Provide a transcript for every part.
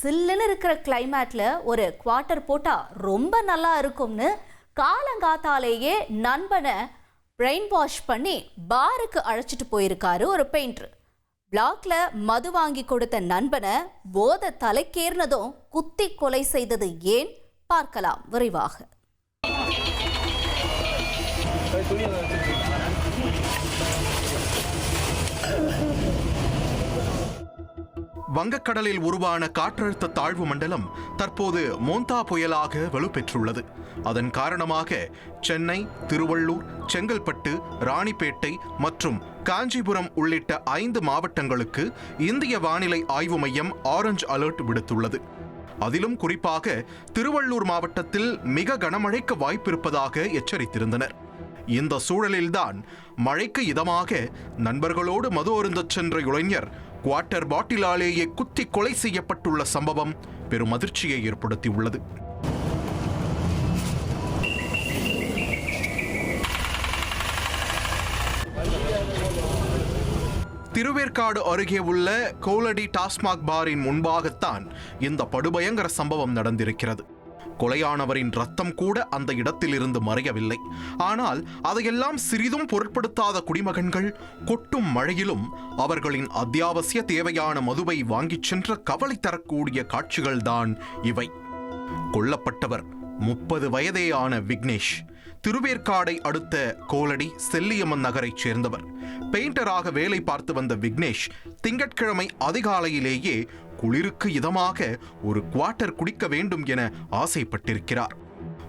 சில்லுன்னு இருக்கிற கிளைமேட்டில் ஒரு குவார்ட்டர் போட்டால் ரொம்ப நல்லா இருக்கும்னு காலங்காத்தாலேயே நண்பனை பிரெயின் வாஷ் பண்ணி பாருக்கு அழைச்சிட்டு போயிருக்காரு ஒரு பெயிண்டர் பிளாக்ல மது வாங்கி கொடுத்த நண்பனை போத தலைக்கேறினதும் குத்தி கொலை செய்தது ஏன்? பார்க்கலாம் விரைவாக. வங்கக்கடலில் உருவான காற்றழுத்த தாழ்வு மண்டலம் தற்போது மோந்தா புயலாக வலுப்பெற்றுள்ளது. அதன் காரணமாக சென்னை திருவள்ளூர் செங்கல்பட்டு ராணிப்பேட்டை மற்றும் காஞ்சிபுரம் உள்ளிட்ட ஐந்து மாவட்டங்களுக்கு இந்திய வானிலை ஆய்வு மையம் ஆரஞ்சு அலர்ட் விடுத்துள்ளது. அதிலும் குறிப்பாக திருவள்ளூர் மாவட்டத்தில் மிக கனமழைக்கு வாய்ப்பிருப்பதாக எச்சரித்திருந்தனர். இந்த சூழலில்தான் மழைக்கு இதமாக நண்பர்களோடு மது அருந்தச் சென்ற இளைஞர் குவார்ட்டர் பாட்டிலாலேயே குத்தி கொலை செய்யப்பட்டுள்ள சம்பவம் பெரும் அதிர்ச்சியை ஏற்படுத்தியுள்ளது. திருவேற்காடு அருகே உள்ள கோலடி டாஸ்மாக் பாரின் முன்பாகத்தான் இந்த படுபயங்கர சம்பவம் நடந்திருக்கிறது. கொலையானவரின் ரத்தம் கூட அந்த இடத்திலிருந்து மறையவில்லை. ஆனால் அதையெல்லாம் சிறிதும் பொருட்படுத்தாத குடிமகன்கள் கொட்டும் மழையிலும் அவர்களின் அத்தியாவசிய தேவையான மதுவை வாங்கிச் சென்ற கவலை தரக்கூடிய காட்சிகள்தான் இவை. கொல்லப்பட்டவர் முப்பது வயதேயான விக்னேஷ். திருவேற்காடை அடுத்த கோலடி செல்லியம்மன் நகரைச் சேர்ந்தவர். பெயிண்டராக வேலை பார்த்து வந்த விக்னேஷ் திங்கட்கிழமை அதிகாலையிலேயே குளிருக்கு இதமாக ஒரு குவார்ட்டர் குடிக்க வேண்டும் என ஆசைப்பட்டிருக்கிறார்.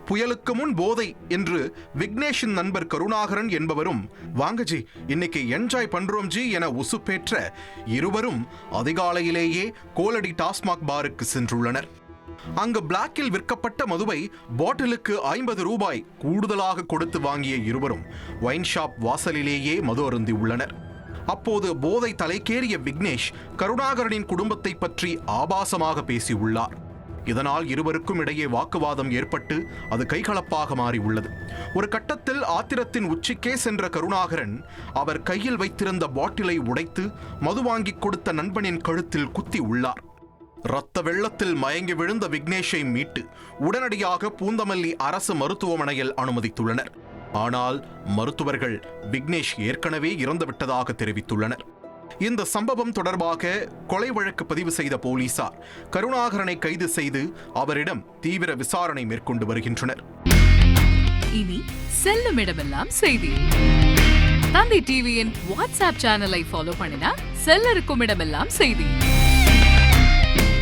புயலுக்கு முன் போதை என்று விக்னேஷின் நண்பர் கருணாகரன் என்பவரும் வாங்க ஜி இன்னைக்கு என்ஜாய் பண்றோம் ஜி என உசுப்பேற்ற இருவரும் அதிகாலையிலேயே கோலடி டாஸ்மாக் பாருக்கு சென்றுள்ளனர். அங்கு பிளாக்கில் விற்கப்பட்ட மதுவை பாட்டிலுக்கு ஐம்பது ரூபாய் கூடுதலாக கொடுத்து வாங்கிய இருவரும் ஒயின் ஷாப் வாசலிலேயே மது அருந்தி உள்ளனர். அப்போது போதை தலைக்கேறிய விக்னேஷ் கருணாகரனின் குடும்பத்தை பற்றி ஆபாசமாக பேசியுள்ளார். இதனால் இருவருக்கும் இடையே வாக்குவாதம் ஏற்பட்டு அது கைகலப்பாக மாறி உள்ளது. ஒரு கட்டத்தில் ஆத்திரத்தின் உச்சிக்கே சென்ற கருணாகரன் அவர் கையில் வைத்திருந்த பாட்டிலை உடைத்து மது வாங்கிக் கொடுத்த நண்பனின் கழுத்தில் குத்தி உள்ளார். ரத்த வெள்ளத்தில் மயங்கி விழுந்த விக்னேஷை மீட்டு உடனடியாக பூந்தமல்லி அரசு மருத்துவமனையில் அனுமதித்துள்ளனர். ஆனால் மருத்துவர்கள் விக்னேஷ் ஏற்கனவே இறந்துவிட்டதாக தெரிவித்துள்ளனர். இந்த சம்பவம் தொடர்பாக கொலை வழக்கு பதிவு செய்த போலீசார் கருணாகரனை கைது செய்து அவரிடம் தீவிர விசாரணை மேற்கொண்டு வருகின்றனர். இனி செல்லும் இடமெல்லாம் செய்தி. தந்தி டிவியின் வாட்ஸ்அப் சேனலை ஃபாலோ பண்ணினா செல்ல இருக்கும் இடமெல்லாம் செய்தி.